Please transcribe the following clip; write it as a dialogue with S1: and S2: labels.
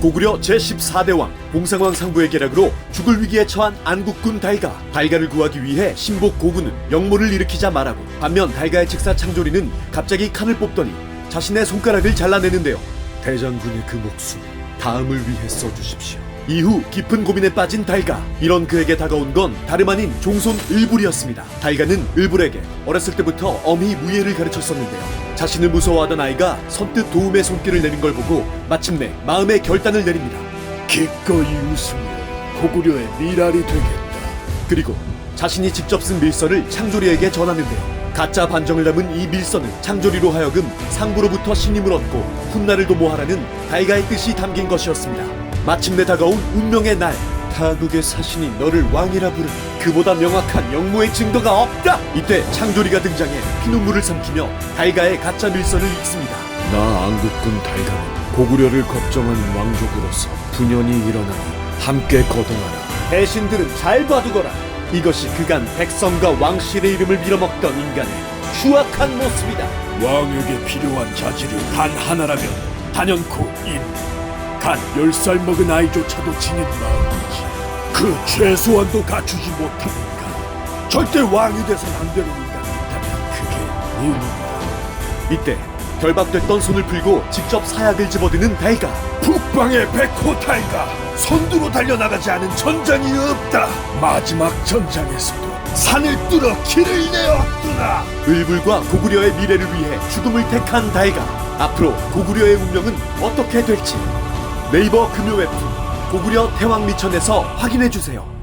S1: 고구려 제14대 왕 봉상왕 상부의 계략으로 죽을 위기에 처한 안국군 달가 달가를 구하기 위해 신복 고구는 영모를 일으키자 말하고 반면 달가의 직사 창조리는 갑자기 칼을 뽑더니 자신의 손가락을 잘라내는데요. 대장군의 그 목숨 다음을 위해 써주십시오 이후 깊은 고민에 빠진 달가 이런 그에게 다가온 건 다름 아닌 종손 을불이었습니다 달가는 을불에게 어렸을 때부터 엄히 무예를 가르쳤었는데요 자신을 무서워하던 아이가 선뜻 도움의 손길을 내는 걸 보고 마침내 마음의 결단을 내립니다
S2: 기꺼이 웃으면 고구려의 미랄이 되겠다.
S1: 그리고 자신이 직접 쓴 밀서를 창조리에게 전하는데요. 가짜 반정을 담은 이 밀서는 창조리로 하여금 상부로부터 신임을 얻고 훗날을 도모하라는 달가의 뜻이 담긴 것이었습니다. 마침내 다가온 운명의 날. 타국의 사신이 너를 왕이라 부르 그보다 명확한 영모의 증거가 없다. 이때 창조리가 등장해 피눈물을 삼키며 달가의 가짜 밀서를 읽습니다.
S2: 나 안국군 달가는 고구려를 걱정하는 왕족으로서 분연이 일어나니 함께 거동하라.
S1: 대신들은 잘 봐두거라. 이것이 그간 백성과 왕실의 이름을 빌어먹던 인간의 추악한 모습이다.
S2: 왕에게 필요한 자질이 단 하나라면 단연코 인. 간열살 먹은 아이조차도 지닌 마음이지. 그 최소한도 갖추지 못한 인간. 절대 왕이 돼선 안 되는 인간이 있다면 그게 인이다.
S1: 이때 결박됐던 손을 풀고 직접 사약을 집어드는 달가.
S2: 북방의 백호탈가 선두로 달려나가지 않은 전장이 없다. 마지막 전장에서도 산을 뚫어 길을 내었구나.
S1: 을불과 고구려의 미래를 위해 죽음을 택한 달가. 앞으로 고구려의 운명은 어떻게 될지 네이버 금요 웹툰 고구려 태왕 미천에서 확인해 주세요.